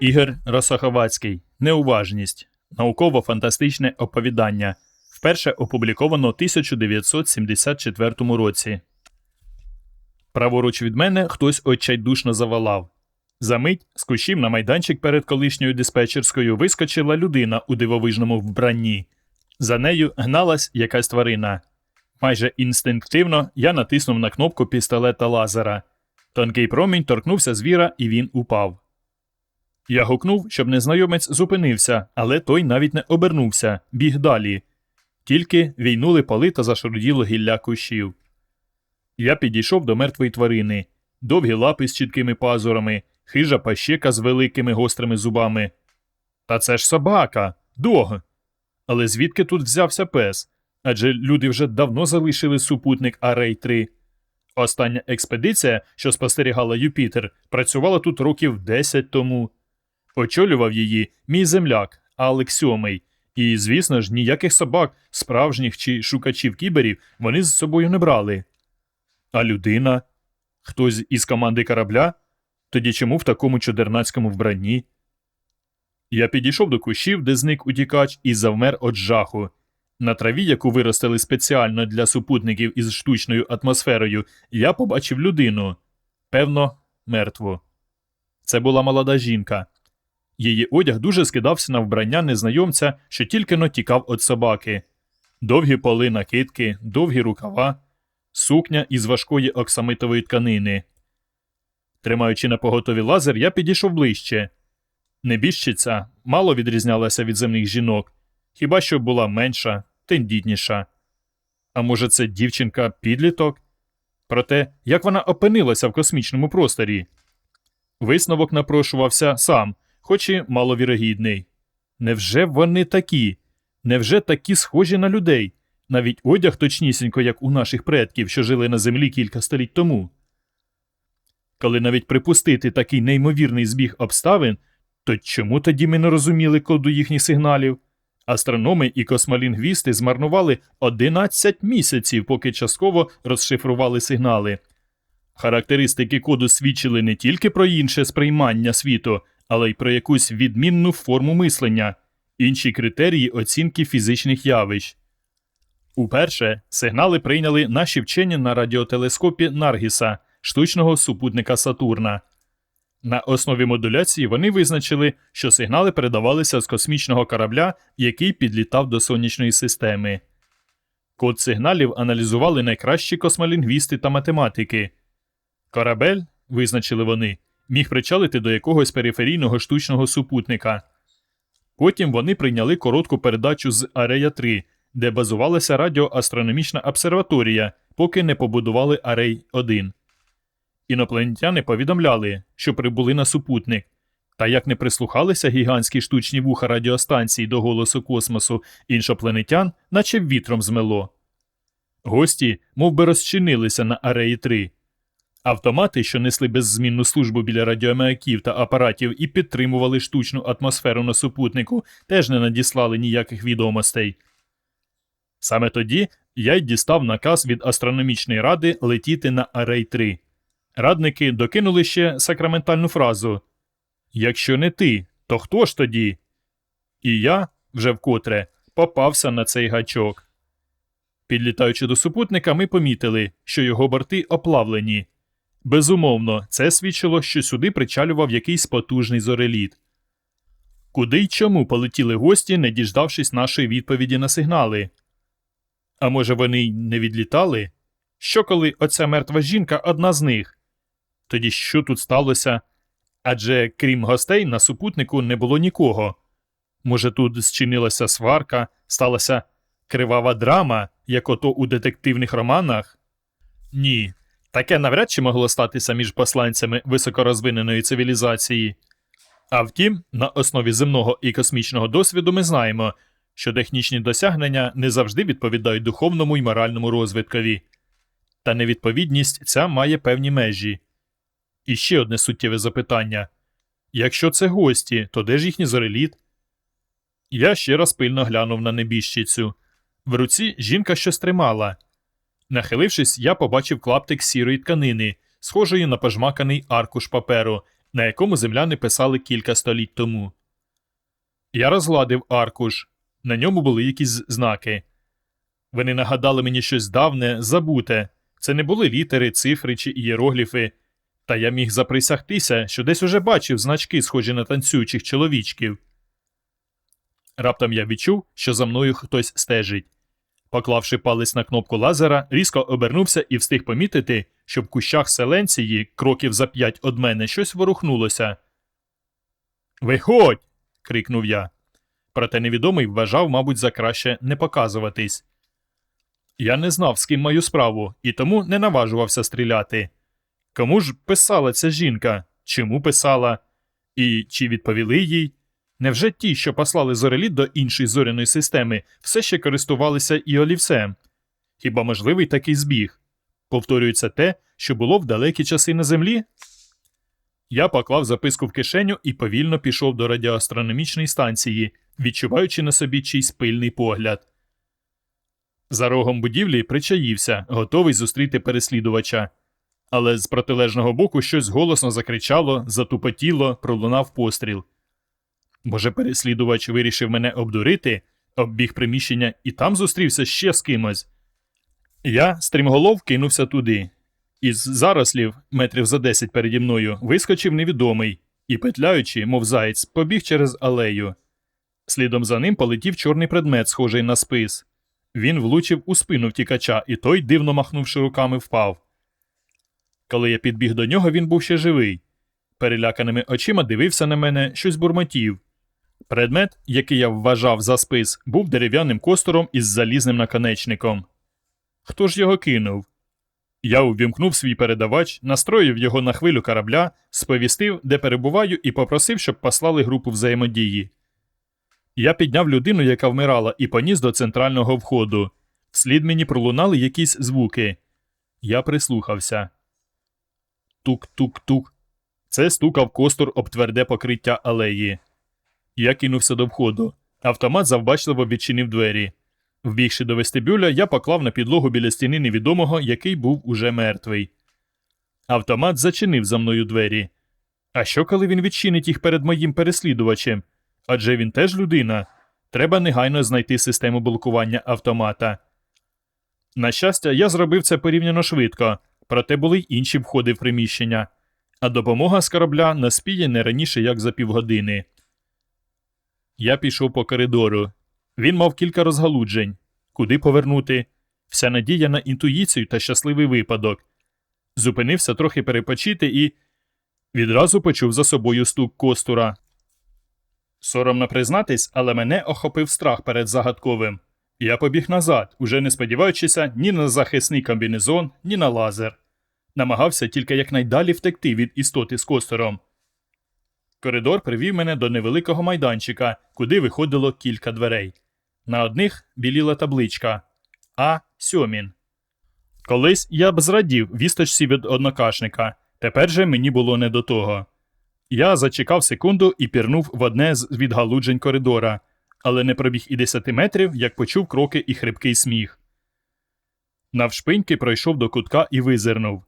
Ігор Росоховацький. Неуважність. Науково-фантастичне оповідання. Вперше опубліковано в 1974 році. Праворуч від мене хтось отчайдушно завалав. Замить з кущів на майданчик перед колишньою диспетчерською вискочила людина у дивовижному вбранні. За нею гналась якась тварина. Майже інстинктивно я натиснув на кнопку пістолета лазера. Тонкий промінь торкнувся звіра, і він упав. Я гукнув, щоб незнайомець зупинився, але той навіть не обернувся, біг далі. Тільки війнули поли та зашаруділо гілля кущів. Я підійшов до мертвої тварини, довгі лапи з чіткими пазурами, хижа пащека з великими гострими зубами. Та це ж собака, дог. Але звідки тут взявся пес? Адже люди вже давно залишили супутник Арей 3. Остання експедиція, що спостерігала Юпітер, працювала тут років 10 тому. Очолював її мій земляк Алекс Сьомий. І, звісно ж, ніяких собак, справжніх чи шукачів кіберів вони з собою не брали. А людина? Хтось із команди корабля? Тоді чому в такому чудернацькому вбранні? Я підійшов до кущів, де зник утікач, і завмер від жаху. На траві, яку виростили спеціально для супутників із штучною атмосферою, я побачив людину. Певно, мертву. Це була молода жінка. Її одяг дуже скидався на вбрання незнайомця, що тільки но тікав від собаки. Довгі поли накидки, довгі рукава, сукня із важкої оксамитової тканини. Тримаючи на поготові лазер, я підійшов ближче. Небіжчиця мало відрізнялася від земних жінок, хіба що була менша, тендітніша. А може, це дівчинка підліток? Проте, як вона опинилася в космічному просторі? Висновок напрошувався сам, хоч і маловірогідний. Невже вони такі? Невже такі схожі на людей? Навіть одяг точнісінько, як у наших предків, що жили на землі кілька століть тому. Коли навіть припустити такий неймовірний збіг обставин, то чому тоді ми не розуміли коду їхніх сигналів? Астрономи і космолінгвісти змарнували 11 місяців, поки частково розшифрували сигнали. Характеристики коду свідчили не тільки про інше сприймання світу, але й про якусь відмінну форму мислення, інші критерії оцінки фізичних явищ. Уперше сигнали прийняли наші вчені на радіотелескопі Наргіса, штучного супутника Сатурна. На основі модуляції вони визначили, що сигнали передавалися з космічного корабля, який підлітав до сонячної системи. Код сигналів аналізували найкращі космолінгвісти та математики. Корабель, визначили вони, міг причалити до якогось периферійного штучного супутника. Потім вони прийняли коротку передачу з Арея 3, де базувалася радіоастрономічна обсерваторія, поки не побудували Арей 1. Інопланетяни повідомляли, що прибули на супутник. Та як не прислухалися гігантські штучні вуха радіостанції до голосу космосу іншопланетян, наче вітром змело. Гості мов би, розчинилися на Ареї 3. Автомати, що несли беззмінну службу біля радіомаяків та апаратів і підтримували штучну атмосферу на супутнику, теж не надіслали ніяких відомостей. Саме тоді я й дістав наказ від астрономічної ради летіти на Арей 3. Радники докинули ще сакраментальну фразу Якщо не ти, то хто ж тоді? І я, вже вкотре, попався на цей гачок. Підлітаючи до супутника, ми помітили, що його борти оплавлені. Безумовно, це свідчило, що сюди причалював якийсь потужний зореліт. Куди й чому полетіли гості, не діждавшись нашої відповіді на сигнали? А може, вони не відлітали? Що коли оця мертва жінка одна з них? Тоді що тут сталося? Адже крім гостей, на супутнику не було нікого. Може, тут зчинилася сварка, сталася кривава драма, як ото у детективних романах? Ні, таке навряд чи могло статися між посланцями високорозвиненої цивілізації. А втім, на основі земного і космічного досвіду ми знаємо, що технічні досягнення не завжди відповідають духовному і моральному розвиткові. Та невідповідність ця має певні межі. І ще одне суттєве запитання якщо це гості, то де ж їхній зореліт? Я ще раз пильно глянув на небіжчицю. В руці жінка щось тримала. Нахилившись, я побачив клаптик сірої тканини, схожої на пожмаканий аркуш паперу, на якому земляни писали кілька століть тому. Я розгладив аркуш. На ньому були якісь знаки. Вони нагадали мені щось давне, забуте. Це не були літери, цифри чи ієрогліфи. Та я міг заприсягтися, що десь уже бачив значки, схожі на танцюючих чоловічків. Раптом я відчув, що за мною хтось стежить. Поклавши палець на кнопку лазера, різко обернувся і встиг помітити, що в кущах селенції, кроків за п'ять од мене, щось ворухнулося. Виходь. крикнув я. Проте невідомий вважав, мабуть, за краще не показуватись. Я не знав, з ким маю справу, і тому не наважувався стріляти. Кому ж писала ця жінка? Чому писала? І чи відповіли їй? Невже ті, що послали зореліт до іншої зоряної системи, все ще користувалися і олівцем? Хіба можливий такий збіг? Повторюється те, що було в далекі часи на землі? Я поклав записку в кишеню і повільно пішов до радіоастрономічної станції, відчуваючи на собі чийсь пильний погляд. За рогом будівлі причаївся, готовий зустріти переслідувача. Але з протилежного боку щось голосно закричало, затупотіло, пролунав постріл. Може, переслідувач вирішив мене обдурити, оббіг приміщення і там зустрівся ще з кимось. Я стрімголов кинувся туди. Із зарослів, метрів за десять переді мною, вискочив невідомий і, петляючи, мов заєць, побіг через алею. Слідом за ним полетів чорний предмет, схожий на спис. Він влучив у спину втікача, і той, дивно махнувши руками, впав. Коли я підбіг до нього, він був ще живий. Переляканими очима дивився на мене, щось бурмотів. Предмет, який я вважав за спис, був дерев'яним костором із залізним наконечником. Хто ж його кинув? Я увімкнув свій передавач, настроїв його на хвилю корабля, сповістив, де перебуваю, і попросив, щоб послали групу взаємодії. Я підняв людину, яка вмирала, і поніс до центрального входу. Вслід мені пролунали якісь звуки. Я прислухався. Тук-тук-тук. Це стукав костур об тверде покриття алеї. Я кинувся до входу. Автомат завбачливо відчинив двері. Вбігши до вестибюля, я поклав на підлогу біля стіни невідомого, який був уже мертвий. Автомат зачинив за мною двері. А що, коли він відчинить їх перед моїм переслідувачем? Адже він теж людина. Треба негайно знайти систему блокування автомата. На щастя, я зробив це порівняно швидко, проте були й інші входи в приміщення, а допомога з корабля наспіє не раніше, як за півгодини. Я пішов по коридору. Він мав кілька розгалуджень. Куди повернути? Вся надія на інтуїцію та щасливий випадок. Зупинився трохи перепочити і відразу почув за собою стук костура. Соромно признатись, але мене охопив страх перед загадковим. Я побіг назад, уже не сподіваючися ні на захисний комбінезон, ні на лазер. Намагався тільки якнайдалі втекти від істоти з костором. Коридор привів мене до невеликого майданчика, куди виходило кілька дверей. На одних біліла табличка А. Сьомін. Колись я б зрадів вісточці від однокашника, тепер же мені було не до того. Я зачекав секунду і пірнув в одне з відгалуджень коридора, але не пробіг і десяти метрів, як почув кроки і хрипкий сміх. Навшпиньки пройшов до кутка і визирнув.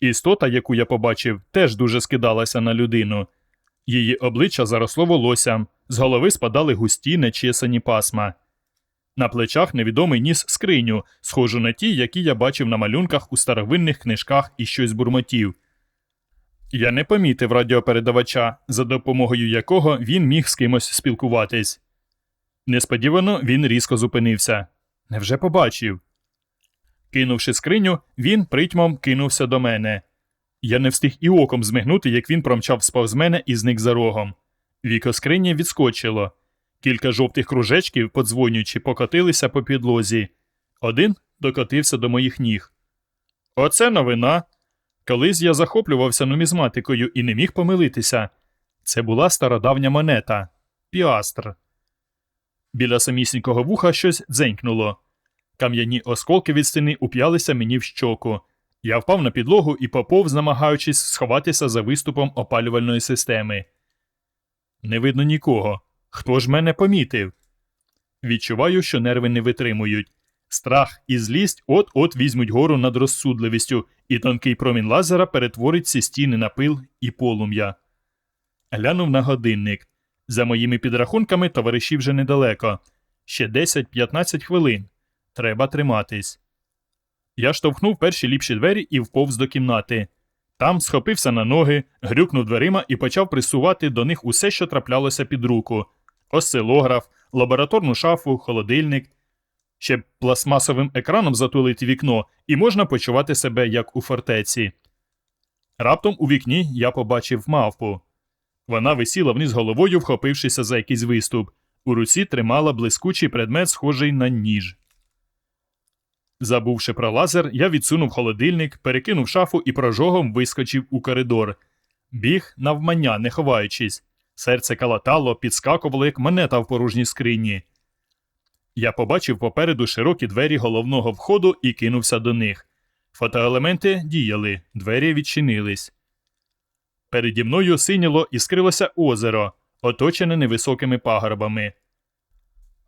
Істота, яку я побачив, теж дуже скидалася на людину. Її обличчя заросло волоссям, з голови спадали густі нечесані пасма. На плечах невідомий ніс скриню, схожу на ті, які я бачив на малюнках у старовинних книжках і щось бурмотів. Я не помітив радіопередавача, за допомогою якого він міг з кимось спілкуватись. Несподівано він різко зупинився. Невже побачив? Кинувши скриню, він притьмом кинувся до мене. Я не встиг і оком змигнути, як він промчав сповз мене і зник за рогом. Віко скрині відскочило. Кілька жовтих кружечків, подзвонюючи, покотилися по підлозі. Один докотився до моїх ніг. Оце новина. Колись я захоплювався нумізматикою і не міг помилитися. Це була стародавня монета піастр. Біля самісінького вуха щось дзенькнуло. Кам'яні осколки від стіни уп'ялися мені в щоку. Я впав на підлогу і поповз, намагаючись сховатися за виступом опалювальної системи. Не видно нікого. Хто ж мене помітив? Відчуваю, що нерви не витримують. Страх і злість от-от візьмуть гору над розсудливістю, і тонкий промінь лазера перетворить ці стіни на пил і полум'я. Глянув на годинник. За моїми підрахунками, товариші вже недалеко. Ще 10-15 хвилин. Треба триматись. Я штовхнув перші ліпші двері і вповз до кімнати. Там схопився на ноги, грюкнув дверима і почав присувати до них усе, що траплялося під руку: осцилограф, лабораторну шафу, холодильник. Ще пластмасовим екраном затулити вікно, і можна почувати себе як у фортеці. Раптом у вікні я побачив мавпу. Вона висіла вниз головою, вхопившися за якийсь виступ. У руці тримала блискучий предмет, схожий на ніж. Забувши про лазер, я відсунув холодильник, перекинув шафу і прожогом вискочив у коридор. Біг навмання, не ховаючись. Серце калатало, підскакувало, як монета в порожній скрині. Я побачив попереду широкі двері головного входу і кинувся до них. Фотоелементи діяли, двері відчинились. Переді мною синіло і скрилося озеро, оточене невисокими пагорбами.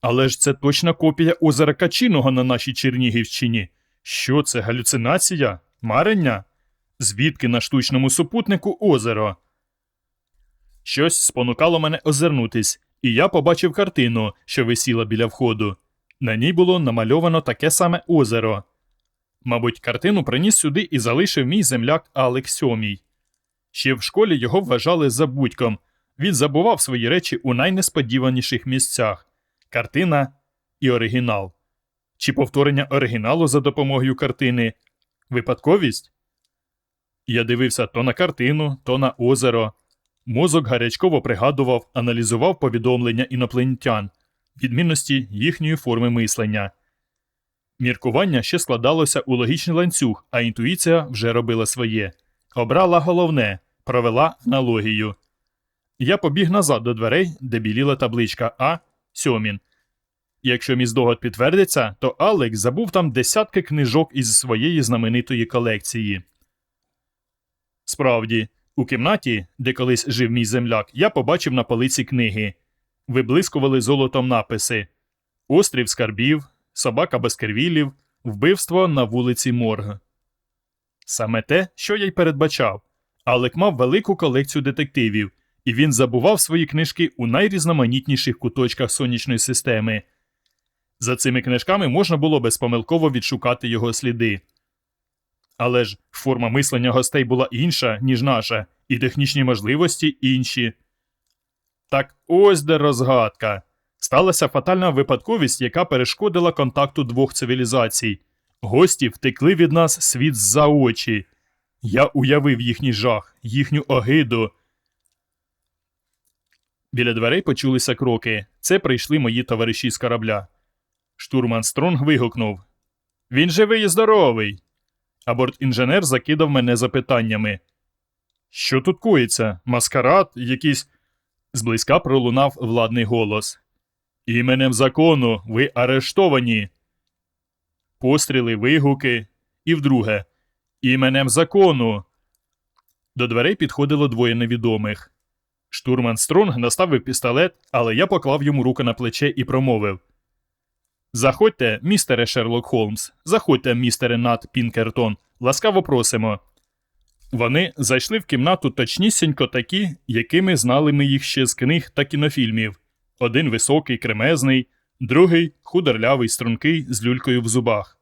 Але ж це точна копія озера Качиного на нашій Чернігівщині. Що це галюцинація? Марення? Звідки на штучному супутнику озеро? Щось спонукало мене озирнутись, і я побачив картину, що висіла біля входу. На ній було намальовано таке саме озеро. Мабуть, картину приніс сюди і залишив мій земляк Алек Сьомій. Ще в школі його вважали забудьком. Він забував свої речі у найнесподіваніших місцях картина і оригінал. Чи повторення оригіналу за допомогою картини випадковість? Я дивився то на картину, то на озеро. Мозок гарячково пригадував, аналізував повідомлення інопланетян, відмінності їхньої форми мислення. Міркування ще складалося у логічний ланцюг, а інтуїція вже робила своє. Обрала головне, провела аналогію. Я побіг назад до дверей, де біліла табличка А Сьомін. Якщо мій здогад підтвердиться, то Алекс забув там десятки книжок із своєї знаменитої колекції. Справді, у кімнаті, де колись жив мій земляк, я побачив на полиці книги. Виблискували золотом написи Острів скарбів, Собака без кервілів, Вбивство на вулиці Морг. Саме те, що я й передбачав. Алек мав велику колекцію детективів, і він забував свої книжки у найрізноманітніших куточках сонячної системи. За цими книжками можна було безпомилково відшукати його сліди. Але ж форма мислення гостей була інша, ніж наша, і технічні можливості інші. Так ось де розгадка. Сталася фатальна випадковість, яка перешкодила контакту двох цивілізацій. Гості втекли від нас світ за очі. Я уявив їхній жах, їхню огиду. Біля дверей почулися кроки. Це прийшли мої товариші з корабля. Штурман Стронг вигукнув Він живий і здоровий. А бортінженер закидав мене запитаннями. Що тут коїться? Маскарад, якийсь. Зблизька пролунав владний голос. Іменем закону ви арештовані. Постріли, вигуки. І вдруге. Іменем закону. До дверей підходило двоє невідомих. Штурман Стронг наставив пістолет, але я поклав йому руку на плече і промовив Заходьте, містере Шерлок Холмс, заходьте, містере Нат Пінкертон, ласкаво просимо. Вони зайшли в кімнату точнісінько такі, якими знали ми їх ще з книг та кінофільмів. Один високий, кремезний, другий худорлявий, стрункий з люлькою в зубах.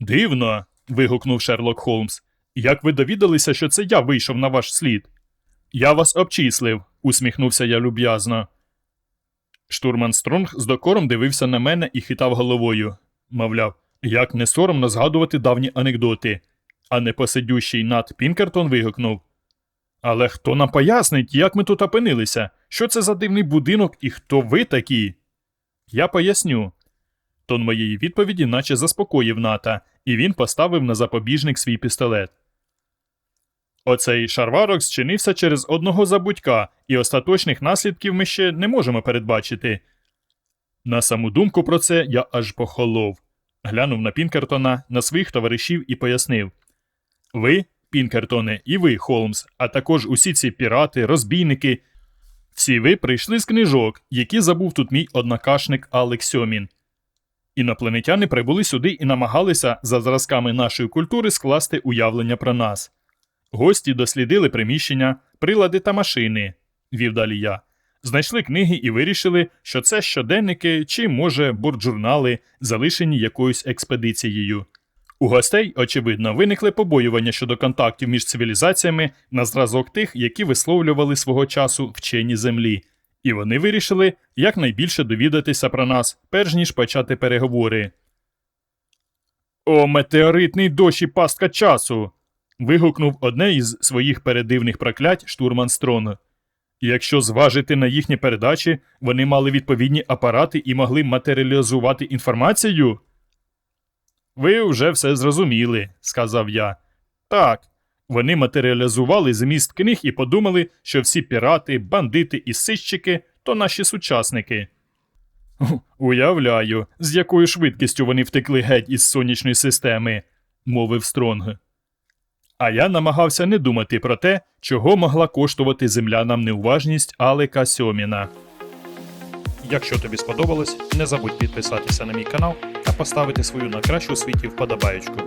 Дивно. вигукнув Шерлок Холмс. Як ви довідалися, що це я вийшов на ваш слід? Я вас обчислив, усміхнувся я люб'язно. Штурман Стронг з докором дивився на мене і хитав головою. Мовляв, як не соромно згадувати давні анекдоти. А непосидющий Нат Пінкертон вигукнув. Але хто нам пояснить, як ми тут опинилися? Що це за дивний будинок і хто ви такі? Я поясню. Тон моєї відповіді наче заспокоїв ната, і він поставив на запобіжник свій пістолет. Оцей шарварок зчинився через одного забудька, і остаточних наслідків ми ще не можемо передбачити. На саму думку про це я аж похолов. Глянув на Пінкертона, на своїх товаришів і пояснив Ви, Пінкертоне, і ви, Холмс, а також усі ці пірати, розбійники. Всі ви прийшли з книжок, які забув тут мій однокашник Алекс Сьомін. Інопланетяни прибули сюди і намагалися за зразками нашої культури скласти уявлення про нас. Гості дослідили приміщення, прилади та машини, вів далі я. Знайшли книги і вирішили, що це щоденники чи, може, борджурнали, залишені якоюсь експедицією. У гостей, очевидно, виникли побоювання щодо контактів між цивілізаціями на зразок тих, які висловлювали свого часу вчені землі, і вони вирішили якнайбільше довідатися про нас, перш ніж почати переговори. О, метеоритний дощ і пастка часу. Вигукнув одне із своїх передивних проклять штурман Стронг. Якщо зважити на їхні передачі, вони мали відповідні апарати і могли матеріалізувати інформацію. Ви вже все зрозуміли, сказав я. Так. Вони матеріалізували зміст книг і подумали, що всі пірати, бандити і сищики то наші сучасники. Уявляю, з якою швидкістю вони втекли геть із сонячної системи, мовив Стронг. А я намагався не думати про те, чого могла коштувати землянам неуважність Алека Сьоміна. Якщо тобі сподобалось, не забудь підписатися на мій канал та поставити свою на кращу світі вподобаєчку.